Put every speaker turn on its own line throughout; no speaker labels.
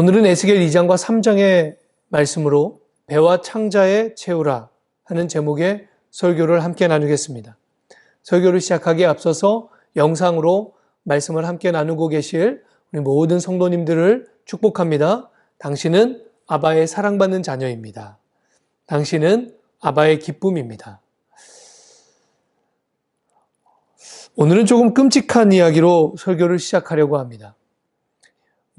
오늘은 에스겔 2장과 3장의 말씀으로 배와 창자에 채우라 하는 제목의 설교를 함께 나누겠습니다. 설교를 시작하기에 앞서서 영상으로 말씀을 함께 나누고 계실 우리 모든 성도님들을 축복합니다. 당신은 아바의 사랑받는 자녀입니다. 당신은 아바의 기쁨입니다. 오늘은 조금 끔찍한 이야기로 설교를 시작하려고 합니다.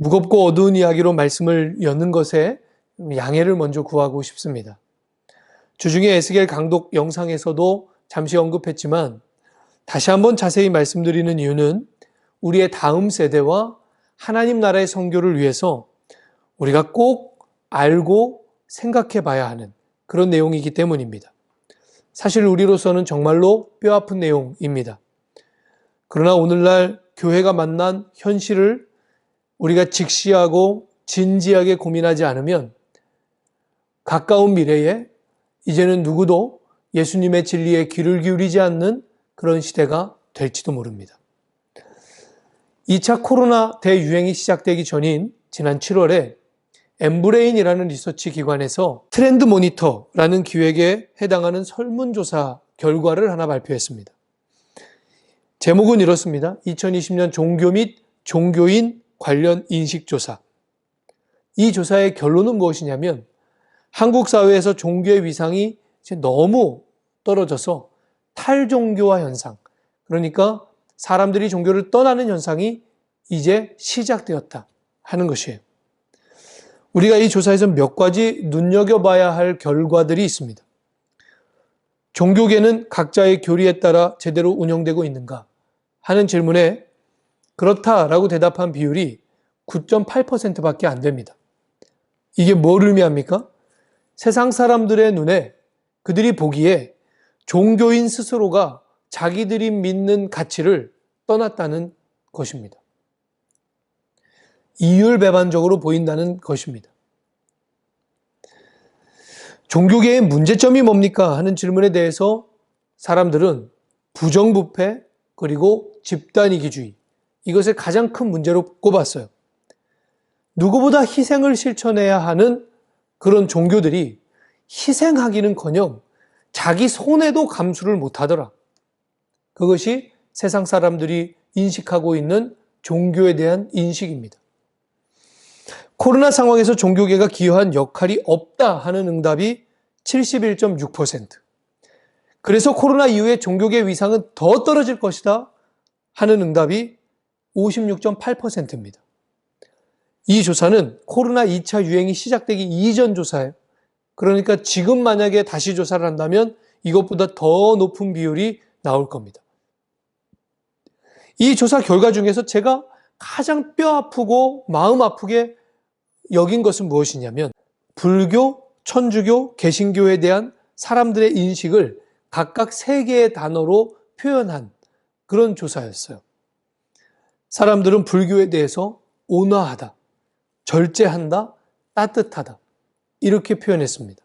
무겁고 어두운 이야기로 말씀을 여는 것에 양해를 먼저 구하고 싶습니다. 주중에 에스겔 강독 영상에서도 잠시 언급했지만 다시 한번 자세히 말씀드리는 이유는 우리의 다음 세대와 하나님 나라의 성교를 위해서 우리가 꼭 알고 생각해 봐야 하는 그런 내용이기 때문입니다. 사실 우리로서는 정말로 뼈아픈 내용입니다. 그러나 오늘날 교회가 만난 현실을 우리가 직시하고 진지하게 고민하지 않으면 가까운 미래에 이제는 누구도 예수님의 진리에 귀를 기울이지 않는 그런 시대가 될지도 모릅니다. 2차 코로나 대유행이 시작되기 전인 지난 7월에 엠브레인이라는 리서치 기관에서 트렌드 모니터라는 기획에 해당하는 설문조사 결과를 하나 발표했습니다. 제목은 이렇습니다. 2020년 종교 및 종교인 관련 인식조사. 이 조사의 결론은 무엇이냐면 한국 사회에서 종교의 위상이 너무 떨어져서 탈종교화 현상, 그러니까 사람들이 종교를 떠나는 현상이 이제 시작되었다 하는 것이에요. 우리가 이 조사에서 몇 가지 눈여겨봐야 할 결과들이 있습니다. 종교계는 각자의 교리에 따라 제대로 운영되고 있는가 하는 질문에 그렇다라고 대답한 비율이 9.8%밖에 안 됩니다. 이게 뭘 의미합니까? 세상 사람들의 눈에 그들이 보기에 종교인 스스로가 자기들이 믿는 가치를 떠났다는 것입니다. 이율배반적으로 보인다는 것입니다. 종교계의 문제점이 뭡니까? 하는 질문에 대해서 사람들은 부정부패 그리고 집단이기주의 이것을 가장 큰 문제로 꼽았어요. 누구보다 희생을 실천해야 하는 그런 종교들이 희생하기는커녕 자기 손해도 감수를 못하더라. 그것이 세상 사람들이 인식하고 있는 종교에 대한 인식입니다. 코로나 상황에서 종교계가 기여한 역할이 없다 하는 응답이 71.6%. 그래서 코로나 이후에 종교계 위상은 더 떨어질 것이다 하는 응답이 56.8%입니다. 이 조사는 코로나 2차 유행이 시작되기 이전 조사예요. 그러니까 지금 만약에 다시 조사를 한다면 이것보다 더 높은 비율이 나올 겁니다. 이 조사 결과 중에서 제가 가장 뼈 아프고 마음 아프게 여긴 것은 무엇이냐면 불교, 천주교, 개신교에 대한 사람들의 인식을 각각 세 개의 단어로 표현한 그런 조사였어요. 사람들은 불교에 대해서 온화하다, 절제한다, 따뜻하다. 이렇게 표현했습니다.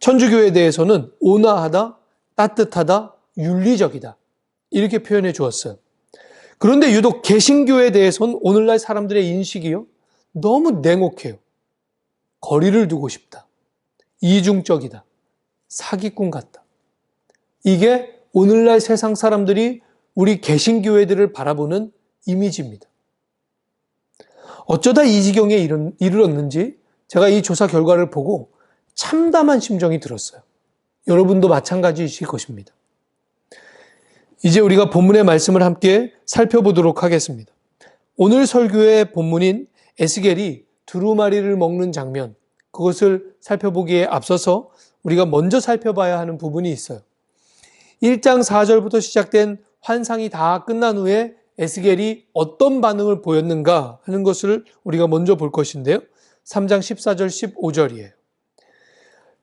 천주교에 대해서는 온화하다, 따뜻하다, 윤리적이다. 이렇게 표현해 주었어요. 그런데 유독 개신교에 대해서는 오늘날 사람들의 인식이요. 너무 냉혹해요. 거리를 두고 싶다. 이중적이다. 사기꾼 같다. 이게 오늘날 세상 사람들이 우리 개신교회들을 바라보는 이미지입니다. 어쩌다 이 지경에 이르렀는지 제가 이 조사 결과를 보고 참담한 심정이 들었어요. 여러분도 마찬가지이실 것입니다. 이제 우리가 본문의 말씀을 함께 살펴보도록 하겠습니다. 오늘 설교의 본문인 에스겔이 두루마리를 먹는 장면, 그것을 살펴보기에 앞서서 우리가 먼저 살펴봐야 하는 부분이 있어요. 1장 4절부터 시작된 환상이 다 끝난 후에 에스겔이 어떤 반응을 보였는가 하는 것을 우리가 먼저 볼 것인데요. 3장 14절 15절이에요.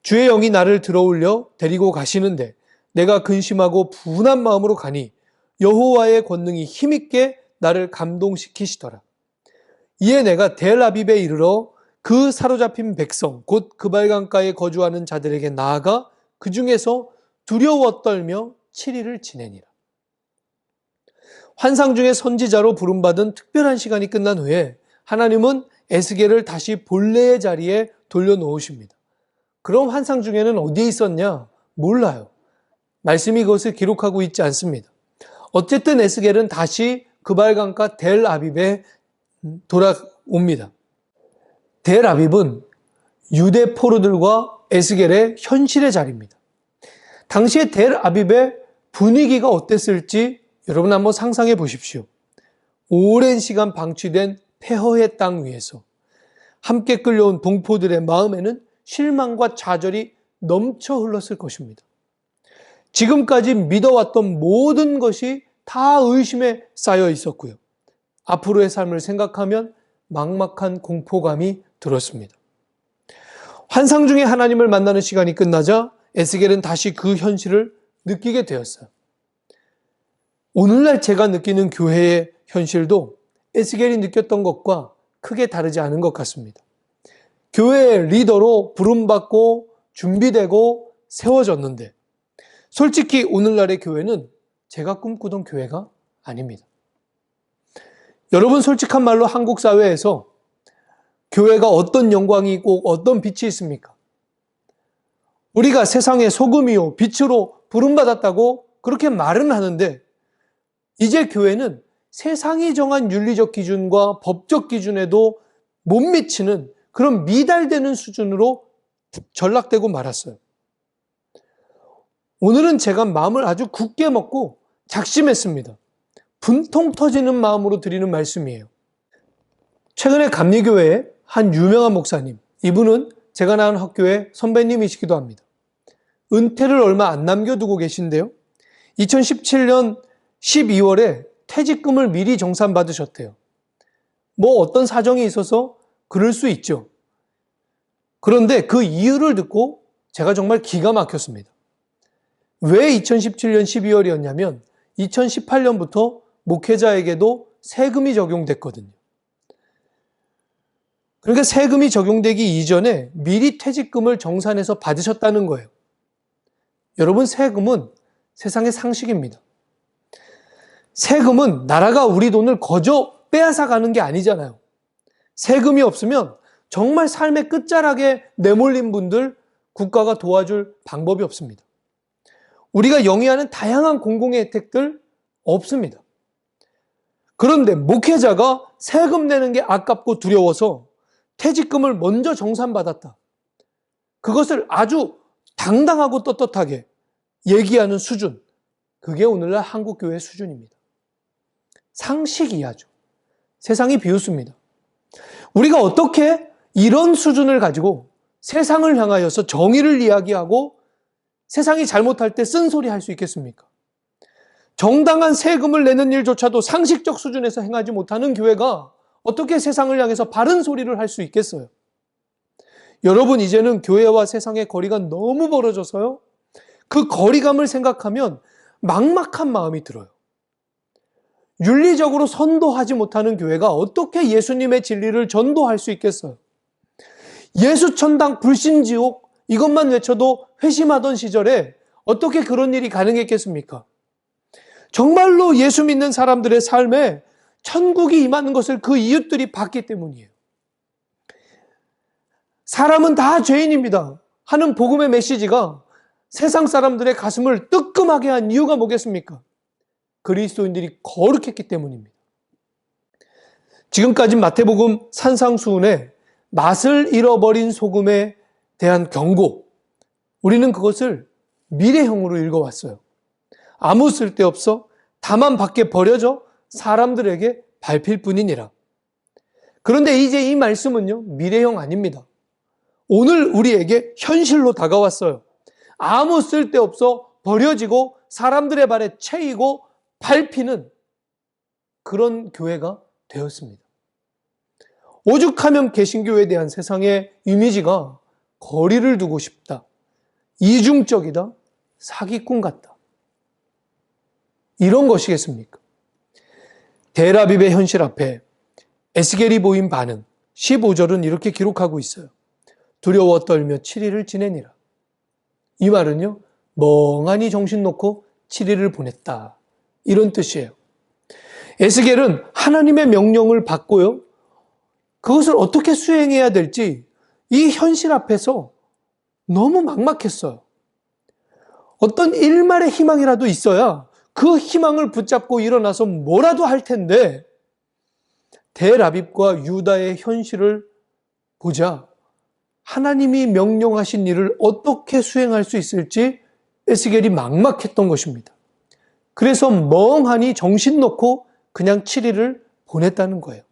주의 영이 나를 들어올려 데리고 가시는데 내가 근심하고 분한 마음으로 가니 여호와의 권능이 힘있게 나를 감동시키시더라. 이에 내가 델아비에 이르러 그 사로잡힌 백성 곧 그발강가에 거주하는 자들에게 나아가 그 중에서 두려워 떨며 7일을 지내니라. 환상 중에 선지자로 부름받은 특별한 시간이 끝난 후에 하나님은 에스겔을 다시 본래의 자리에 돌려놓으십니다. 그럼 환상 중에는 어디에 있었냐? 몰라요. 말씀이 그것을 기록하고 있지 않습니다. 어쨌든 에스겔은 다시 그발강가 델 아비브에 돌아옵니다. 델 아비브는 유대 포로들과 에스겔의 현실의 자리입니다. 당시에 델 아비브의 분위기가 어땠을지 여러분 한번 상상해 보십시오. 오랜 시간 방치된 폐허의 땅 위에서 함께 끌려온 동포들의 마음에는 실망과 좌절이 넘쳐 흘렀을 것입니다. 지금까지 믿어왔던 모든 것이 다 의심에 쌓여 있었고요. 앞으로의 삶을 생각하면 막막한 공포감이 들었습니다. 환상 중에 하나님을 만나는 시간이 끝나자 에스겔은 다시 그 현실을 느끼게 되었어요. 오늘날 제가 느끼는 교회의 현실도 에스겔이 느꼈던 것과 크게 다르지 않은 것 같습니다. 교회의 리더로 부름받고 준비되고 세워졌는데 솔직히 오늘날의 교회는 제가 꿈꾸던 교회가 아닙니다. 여러분 솔직한 말로 한국 사회에서 교회가 어떤 영광이 있고 어떤 빛이 있습니까? 우리가 세상의 소금이요 빛으로 부름받았다고 그렇게 말은 하는데 이제 교회는 세상이 정한 윤리적 기준과 법적 기준에도 못 미치는 그런 미달되는 수준으로 전락되고 말았어요. 오늘은 제가 마음을 아주 굳게 먹고 작심했습니다. 분통 터지는 마음으로 드리는 말씀이에요. 최근에 감리교회의 한 유명한 목사님, 이분은 제가 나온 학교의 선배님이시기도 합니다. 은퇴를 얼마 안 남겨두고 계신데요. 2017년 12월에 퇴직금을 미리 정산받으셨대요. 뭐 어떤 사정이 있어서 그럴 수 있죠. 그런데 그 이유를 듣고 제가 정말 기가 막혔습니다. 왜 2017년 12월이었냐면 2018년부터 목회자에게도 세금이 적용됐거든요. 그러니까 세금이 적용되기 이전에 미리 퇴직금을 정산해서 받으셨다는 거예요. 여러분, 세금은 세상의 상식입니다. 세금은 나라가 우리 돈을 거저 빼앗아 가는 게 아니잖아요. 세금이 없으면 정말 삶의 끝자락에 내몰린 분들 국가가 도와줄 방법이 없습니다. 우리가 영위하는 다양한 공공의 혜택들 없습니다. 그런데 목회자가 세금 내는 게 아깝고 두려워서 퇴직금을 먼저 정산받았다. 그것을 아주 당당하고 떳떳하게 얘기하는 수준. 그게 오늘날 한국교회 수준입니다. 상식 이하죠. 세상이 비웃습니다. 우리가 어떻게 이런 수준을 가지고 세상을 향하여서 정의를 이야기하고 세상이 잘못할 때 쓴소리 할 수 있겠습니까? 정당한 세금을 내는 일조차도 상식적 수준에서 행하지 못하는 교회가 어떻게 세상을 향해서 바른 소리를 할 수 있겠어요? 여러분, 이제는 교회와 세상의 거리가 너무 멀어져서요. 그 거리감을 생각하면 막막한 마음이 들어요. 윤리적으로 선도하지 못하는 교회가 어떻게 예수님의 진리를 전도할 수 있겠어요? 예수 천당 불신지옥 이것만 외쳐도 회심하던 시절에 어떻게 그런 일이 가능했겠습니까? 정말로 예수 믿는 사람들의 삶에 천국이 임하는 것을 그 이웃들이 봤기 때문이에요. 사람은 다 죄인입니다. 하는 복음의 메시지가 세상 사람들의 가슴을 뜨끔하게 한 이유가 뭐겠습니까? 그리스도인들이 거룩했기 때문입니다. 지금까지 마태복음 산상수훈에 맛을 잃어버린 소금에 대한 경고, 우리는 그것을 미래형으로 읽어왔어요. 아무 쓸데없어 다만 밖에 버려져 사람들에게 밟힐 뿐이니라. 그런데 이제 이 말씀은요, 미래형 아닙니다. 오늘 우리에게 현실로 다가왔어요. 아무 쓸데없어 버려지고 사람들의 발에 채이고 밟히는 그런 교회가 되었습니다. 오죽하면 개신교에 대한 세상의 이미지가 거리를 두고 싶다. 이중적이다. 사기꾼 같다. 이런 것이겠습니까? 데라빕의 현실 앞에 에스겔이 보인 반응 15절은 이렇게 기록하고 있어요. 두려워 떨며 7일을 지내니라. 이 말은요. 멍하니 정신 놓고 7일을 보냈다. 이런 뜻이에요. 에스겔은 하나님의 명령을 받고요. 그것을 어떻게 수행해야 될지 이 현실 앞에서 너무 막막했어요. 어떤 일말의 희망이라도 있어야 그 희망을 붙잡고 일어나서 뭐라도 할 텐데 대라빕과 유다의 현실을 보자 하나님이 명령하신 일을 어떻게 수행할 수 있을지 에스겔이 막막했던 것입니다. 그래서 멍하니 정신 놓고 그냥 7일을 보냈다는 거예요.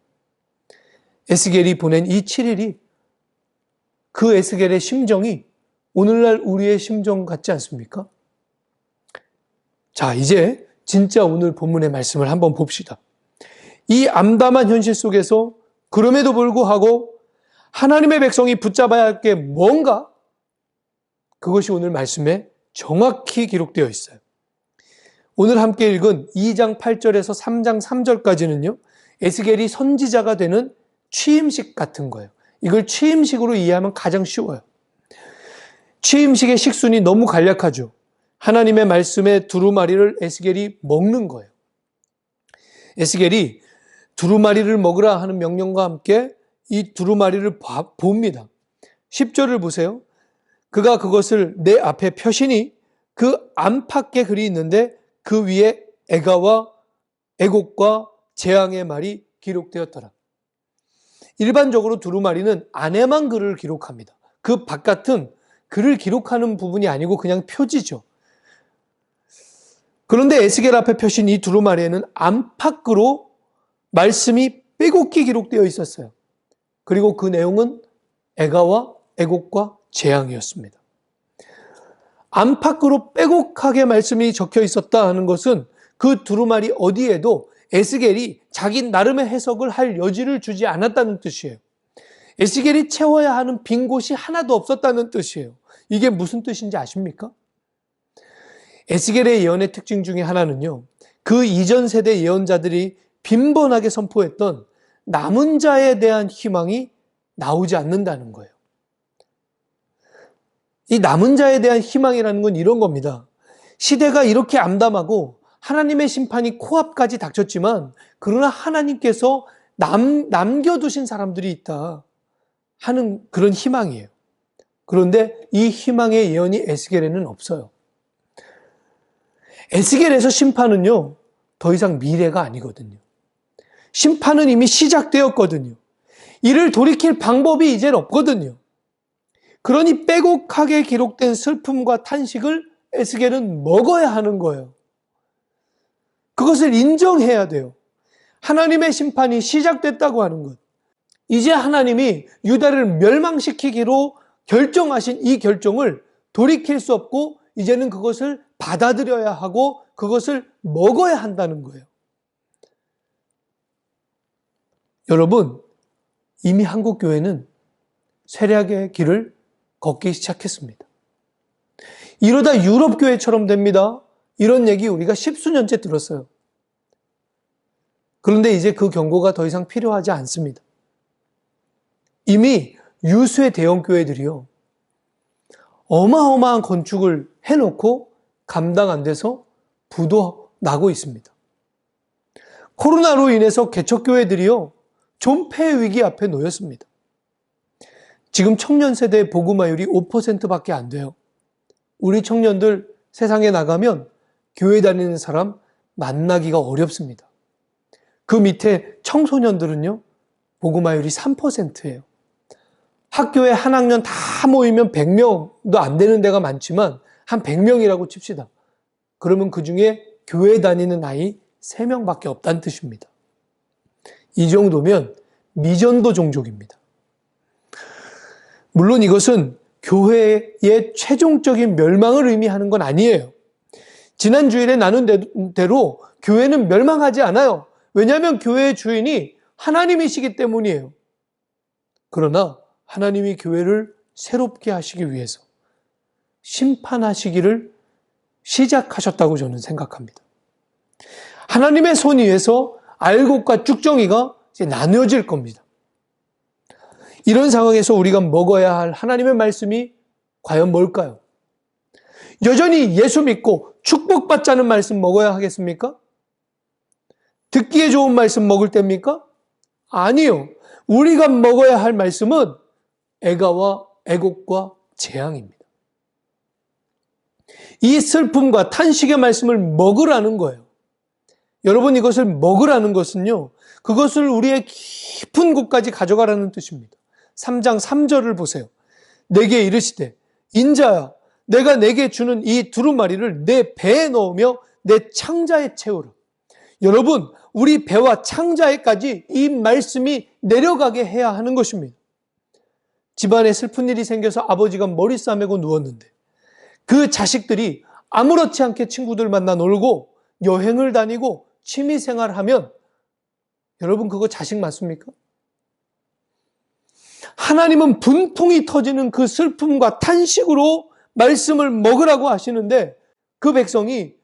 에스겔이 보낸 이 7일이 그 에스겔의 심정이 오늘날 우리의 심정 같지 않습니까? 자, 이제 진짜 오늘 본문의 말씀을 한번 봅시다. 이 암담한 현실 속에서 그럼에도 불구하고 하나님의 백성이 붙잡아야 할 게 뭔가? 그것이 오늘 말씀에 정확히 기록되어 있어요. 오늘 함께 읽은 2장 8절에서 3장 3절까지는요, 에스겔이 선지자가 되는 취임식 같은 거예요. 이걸 취임식으로 이해하면 가장 쉬워요. 취임식의 식순이 너무 간략하죠. 하나님의 말씀의 두루마리를 에스겔이 먹는 거예요. 에스겔이 두루마리를 먹으라 하는 명령과 함께 이 두루마리를 봅니다. 10절을 보세요. 그가 그것을 내 앞에 펴시니 그 안팎에 글이 있는데 그 위에 애가와 애곡과 재앙의 말이 기록되었더라. 일반적으로 두루마리는 안에만 글을 기록합니다. 그 바깥은 글을 기록하는 부분이 아니고 그냥 표지죠. 그런데 에스겔 앞에 펴신 이 두루마리에는 안팎으로 말씀이 빼곡히 기록되어 있었어요. 그리고 그 내용은 애가와 애곡과 재앙이었습니다. 안팎으로 빼곡하게 말씀이 적혀 있었다 하는 것은 그 두루마리 어디에도 에스겔이 자기 나름의 해석을 할 여지를 주지 않았다는 뜻이에요. 에스겔이 채워야 하는 빈 곳이 하나도 없었다는 뜻이에요. 이게 무슨 뜻인지 아십니까? 에스겔의 예언의 특징 중에 하나는요. 그 이전 세대 예언자들이 빈번하게 선포했던 남은 자에 대한 희망이 나오지 않는다는 거예요. 이 남은 자에 대한 희망이라는 건 이런 겁니다. 시대가 이렇게 암담하고 하나님의 심판이 코앞까지 닥쳤지만 그러나 하나님께서 남, 남겨두신 사람들이 있다 하는 그런 희망이에요. 그런데 이 희망의 예언이 에스겔에는 없어요. 에스겔에서 심판은요, 더 이상 미래가 아니거든요. 심판은 이미 시작되었거든요. 이를 돌이킬 방법이 이젠 없거든요. 그러니 빼곡하게 기록된 슬픔과 탄식을 에스겔은 먹어야 하는 거예요. 그것을 인정해야 돼요. 하나님의 심판이 시작됐다고 하는 것. 이제 하나님이 유다를 멸망시키기로 결정하신 이 결정을 돌이킬 수 없고 이제는 그것을 받아들여야 하고 그것을 먹어야 한다는 거예요. 여러분, 이미 한국 교회는 세례학의 길을 걷기 시작했습니다. 이러다 유럽 교회처럼 됩니다. 이런 얘기 우리가 십수년째 들었어요. 그런데 이제 그 경고가 더 이상 필요하지 않습니다. 이미 유수의 대형 교회들이요. 어마어마한 건축을 해놓고 감당 안 돼서 부도 나고 있습니다. 코로나로 인해서 개척교회들이요. 존폐 위기 앞에 놓였습니다. 지금 청년 세대의 복음화율이 5%밖에 안 돼요. 우리 청년들 세상에 나가면 교회 다니는 사람 만나기가 어렵습니다. 그 밑에 청소년들은요, 복음화율이 3%예요. 학교에 한 학년 다 모이면 100명도 안 되는 데가 많지만 한 100명이라고 칩시다. 그러면 그 중에 교회 다니는 아이 3명밖에 없다는 뜻입니다. 이 정도면 미전도 종족입니다. 물론 이것은 교회의 최종적인 멸망을 의미하는 건 아니에요. 지난 주일에 나눈 대로 교회는 멸망하지 않아요. 왜냐하면 교회의 주인이 하나님이시기 때문이에요. 그러나 하나님이 교회를 새롭게 하시기 위해서 심판하시기를 시작하셨다고 저는 생각합니다. 하나님의 손 위에서 알곡과 쭉정이가 나뉘어질 겁니다. 이런 상황에서 우리가 먹어야 할 하나님의 말씀이 과연 뭘까요? 여전히 예수 믿고 축복받자는 말씀 먹어야 하겠습니까? 듣기에 좋은 말씀 먹을 때입니까? 아니요. 우리가 먹어야 할 말씀은 애가와 애곡과 재앙입니다. 이 슬픔과 탄식의 말씀을 먹으라는 거예요. 여러분 이것을 먹으라는 것은요. 그것을 우리의 깊은 곳까지 가져가라는 뜻입니다. 3장 3절을 보세요. 내게 이르시되 인자야 내가 내게 주는 이 두루마리를 내 배에 넣으며 내 창자에 채우라. 여러분 우리 배와 창자에까지 이 말씀이 내려가게 해야 하는 것입니다. 집안에 슬픈 일이 생겨서 아버지가 머리 싸매고 누웠는데 그 자식들이 아무렇지 않게 친구들 만나 놀고 여행을 다니고 취미 생활하면 여러분 그거 자식 맞습니까? 하나님은 분통이 터지는 그 슬픔과 탄식으로 말씀을 먹으라고 하시는데 그 백성이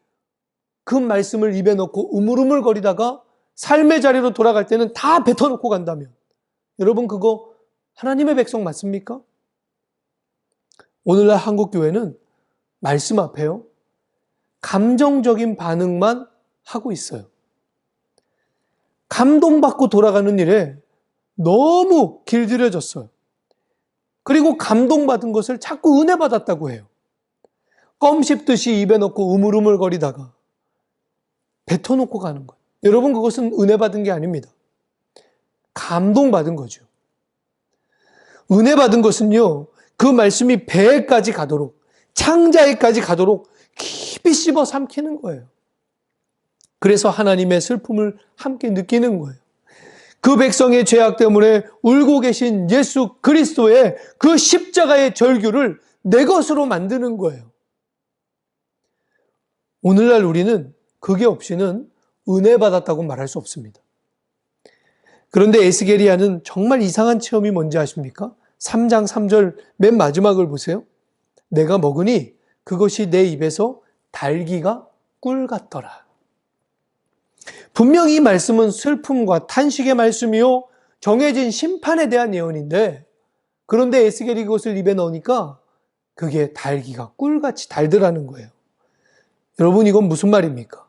그 말씀을 입에 넣고 우물우물 거리다가 삶의 자리로 돌아갈 때는 다 뱉어놓고 간다면 여러분 그거 하나님의 백성 맞습니까? 오늘날 한국 교회는 말씀 앞에요. 감정적인 반응만 하고 있어요. 감동받고 돌아가는 일에 너무 길들여졌어요. 그리고 감동받은 것을 자꾸 은혜 받았다고 해요. 껌 씹듯이 입에 넣고 우물우물 거리다가 뱉어놓고 가는 거예요. 여러분 그것은 은혜 받은 게 아닙니다. 감동받은 거죠. 은혜 받은 것은요, 그 말씀이 배에까지 가도록, 창자에까지 가도록 깊이 씹어 삼키는 거예요. 그래서 하나님의 슬픔을 함께 느끼는 거예요. 그 백성의 죄악 때문에 울고 계신 예수 그리스도의 그 십자가의 절규를 내 것으로 만드는 거예요. 오늘날 우리는 그게 없이는 은혜 받았다고 말할 수 없습니다. 그런데 에스게리아는 정말 이상한 체험이 뭔지 아십니까? 3장 3절 맨 마지막을 보세요. 내가 먹으니 그것이 내 입에서 달기가 꿀 같더라. 분명히 이 말씀은 슬픔과 탄식의 말씀이요. 정해진 심판에 대한 예언인데 그런데 에스겔이 그것을 입에 넣으니까 그게 달기가 꿀같이 달더라는 거예요. 여러분 이건 무슨 말입니까?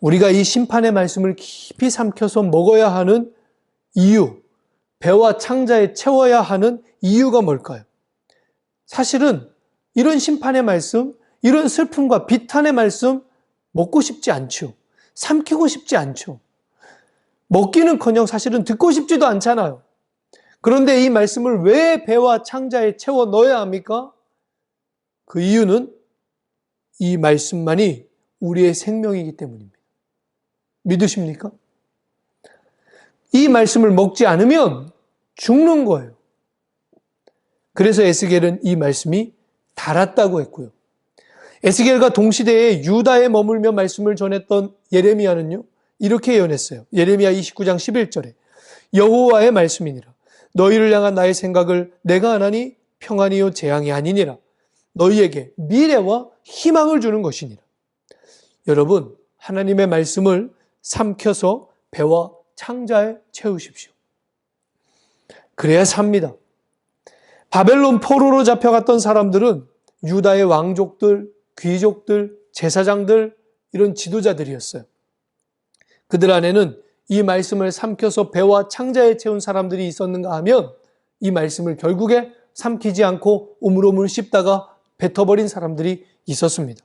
우리가 이 심판의 말씀을 깊이 삼켜서 먹어야 하는 이유, 배와 창자에 채워야 하는 이유가 뭘까요? 사실은 이런 심판의 말씀, 이런 슬픔과 비탄의 말씀 먹고 싶지 않죠. 삼키고 싶지 않죠. 먹기는 커녕 사실은 듣고 싶지도 않잖아요. 그런데 이 말씀을 왜 배와 창자에 채워 넣어야 합니까? 그 이유는 이 말씀만이 우리의 생명이기 때문입니다. 믿으십니까? 이 말씀을 먹지 않으면 죽는 거예요. 그래서 에스겔은 이 말씀이 달았다고 했고요. 에스겔과 동시대에 유다에 머물며 말씀을 전했던 예레미야는요. 이렇게 예언했어요. 예레미야 29장 11절에 여호와의 말씀이니라. 너희를 향한 나의 생각을 내가 하나니 평안이요 재앙이 아니니라. 너희에게 미래와 희망을 주는 것이니라. 여러분, 하나님의 말씀을 삼켜서 배와 창자에 채우십시오. 그래야 삽니다. 바벨론 포로로 잡혀갔던 사람들은 유다의 왕족들, 귀족들, 제사장들, 이런 지도자들이었어요. 그들 안에는 이 말씀을 삼켜서 배와 창자에 채운 사람들이 있었는가 하면 이 말씀을 결국에 삼키지 않고 오물오물 씹다가 뱉어버린 사람들이 있었습니다.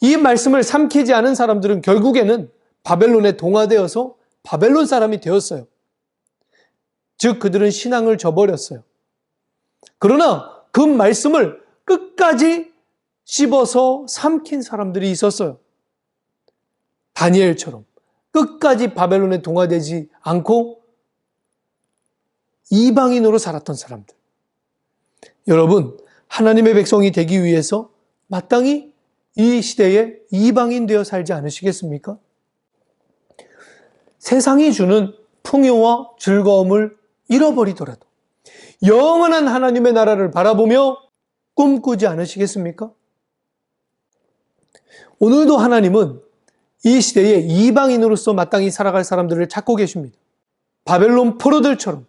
이 말씀을 삼키지 않은 사람들은 결국에는 바벨론에 동화되어서 바벨론 사람이 되었어요. 즉, 그들은 신앙을 저버렸어요. 그러나 그 말씀을 끝까지 씹어서 삼킨 사람들이 있었어요. 다니엘처럼 끝까지 바벨론에 동화되지 않고 이방인으로 살았던 사람들. 여러분, 하나님의 백성이 되기 위해서 마땅히 이 시대에 이방인 되어 살지 않으시겠습니까? 세상이 주는 풍요와 즐거움을 잃어버리더라도 영원한 하나님의 나라를 바라보며 꿈꾸지 않으시겠습니까? 오늘도 하나님은 이 시대에 이방인으로서 마땅히 살아갈 사람들을 찾고 계십니다. 바벨론 포로들처럼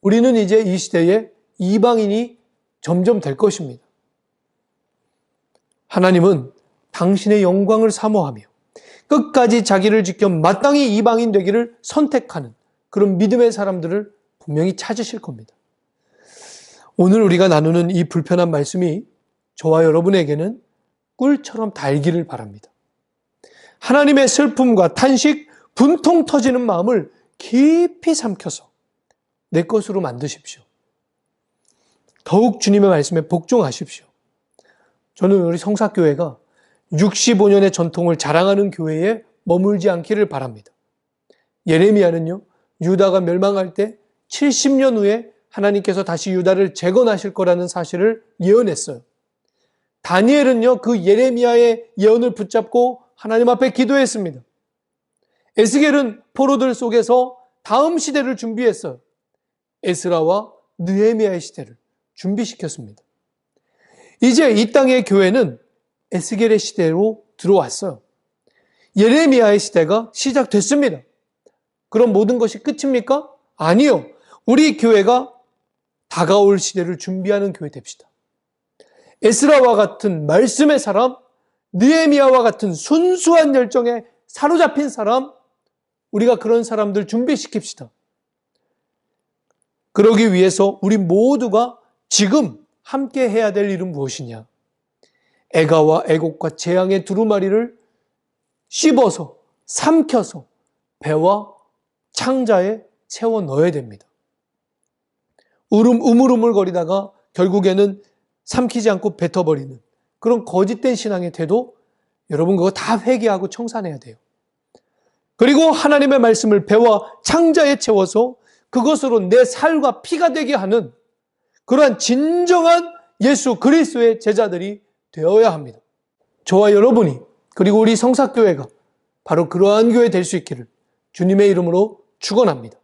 우리는 이제 이 시대에 이방인이 점점 될 것입니다. 하나님은 당신의 영광을 사모하며 끝까지 자기를 지켜 마땅히 이방인 되기를 선택하는 그런 믿음의 사람들을 분명히 찾으실 겁니다. 오늘 우리가 나누는 이 불편한 말씀이 저와 여러분에게는 꿀처럼 달기를 바랍니다. 하나님의 슬픔과 탄식, 분통 터지는 마음을 깊이 삼켜서 내 것으로 만드십시오. 더욱 주님의 말씀에 복종하십시오. 저는 우리 성사교회가 65년의 전통을 자랑하는 교회에 머물지 않기를 바랍니다. 예레미야는요, 유다가 멸망할 때 70년 후에 하나님께서 다시 유다를 재건하실 거라는 사실을 예언했어요. 다니엘은요, 그 예레미야의 예언을 붙잡고 하나님 앞에 기도했습니다. 에스겔은 포로들 속에서 다음 시대를 준비했어요. 에스라와 느헤미야의 시대를 준비시켰습니다. 이제 이 땅의 교회는 에스겔의 시대로 들어왔어요. 예레미야의 시대가 시작됐습니다. 그럼 모든 것이 끝입니까? 아니요. 우리 교회가 다가올 시대를 준비하는 교회 됩시다. 에스라와 같은 말씀의 사람, 느헤미야와 같은 순수한 열정에 사로잡힌 사람, 우리가 그런 사람들 준비시킵시다. 그러기 위해서 우리 모두가 지금 함께 해야 될 일은 무엇이냐? 애가와 애곡과 재앙의 두루마리를 씹어서 삼켜서 배와 창자에 채워 넣어야 됩니다. 우름 우물우물거리다가 결국에는 삼키지 않고 뱉어버리는 그런 거짓된 신앙의 태도 여러분 그거 다 회개하고 청산해야 돼요. 그리고 하나님의 말씀을 배와 창자에 채워서 그것으로 내 살과 피가 되게 하는 그러한 진정한 예수 그리스도의 제자들이 되어야 합니다. 저와 여러분이 그리고 우리 성사교회가 바로 그러한 교회 될 수 있기를 주님의 이름으로 축원합니다.